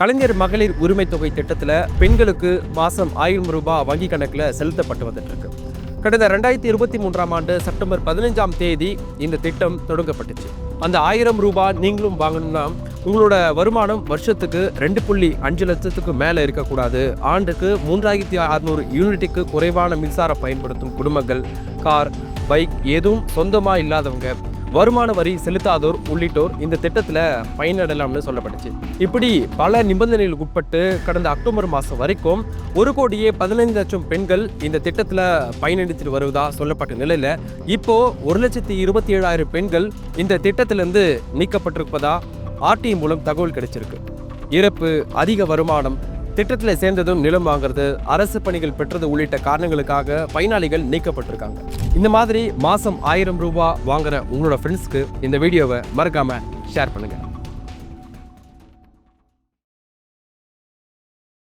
கலைஞர் மகளிர் உரிமை தொகை திட்டத்தில் பெண்களுக்கு மாதம் ஆயிரம் ரூபாய் வங்கி கணக்கில் செலுத்தப்பட்டு வந்துட்டு இருக்கு கடந்த ரெண்டாயிரத்தி இருபத்தி மூன்றாம் ஆண்டு செப்டம்பர் பதினஞ்சாம் தேதி இந்த திட்டம் தொடங்கப்பட்டுச்சு. அந்த ஆயிரம் ரூபாய் நீங்களும் வாங்கணும்னா உங்களோட வருமானம் வருஷத்துக்கு ரெண்டு புள்ளி அஞ்சு லட்சத்துக்கு மேலே இருக்கக்கூடாது. ஆண்டுக்கு மூன்றாயிரத்தி அறுநூறு யூனிட்டுக்கு குறைவான மின்சாரம் பயன்படுத்தும் குடும்பங்கள் கார் பைக் எதுவும் சொந்தமாக இல்லாதவங்க வருமான வரி செலுத்தாதோர் உள்ளிட்டோர் இந்த திட்டத்தில் பயனடையலாம்னு சொல்லப்பட்டுச்சு. இப்படி பல நிபந்தனைகளுக்கு உட்பட்டு கடந்த அக்டோபர் மாதம் வரைக்கும் ஒரு கோடியே பதினைந்து லட்சம் பெண்கள் இந்த திட்டத்தில் பயனளித்துட்டு வருவதா சொல்லப்பட்ட நிலையில் இப்போ ஒரு லட்சத்தி இருபத்தி ஏழாயிரம் பெண்கள் இந்த திட்டத்திலிருந்து நீக்கப்பட்டிருப்பதா ஆர்டிஐ மூலம் தகவல் கிடைச்சிருக்கு. இறப்பு அதிக வருமானம் திட்டத்தில் சேர்ந்ததும் நிலம் வாங்குறது அரசு பணிகள் பெற்றது உள்ளிட்ட காரணங்களுக்காக பயனாளிகள் நீக்கப்பட்டிருக்காங்க. இந்த மாதிரி மாதம் ஆயிரம் ரூபாய் வாங்குற உங்களோட ஃப்ரெண்ட்ஸ்க்கு இந்த வீடியோவை மறக்காம ஷேர் பண்ணுங்கள்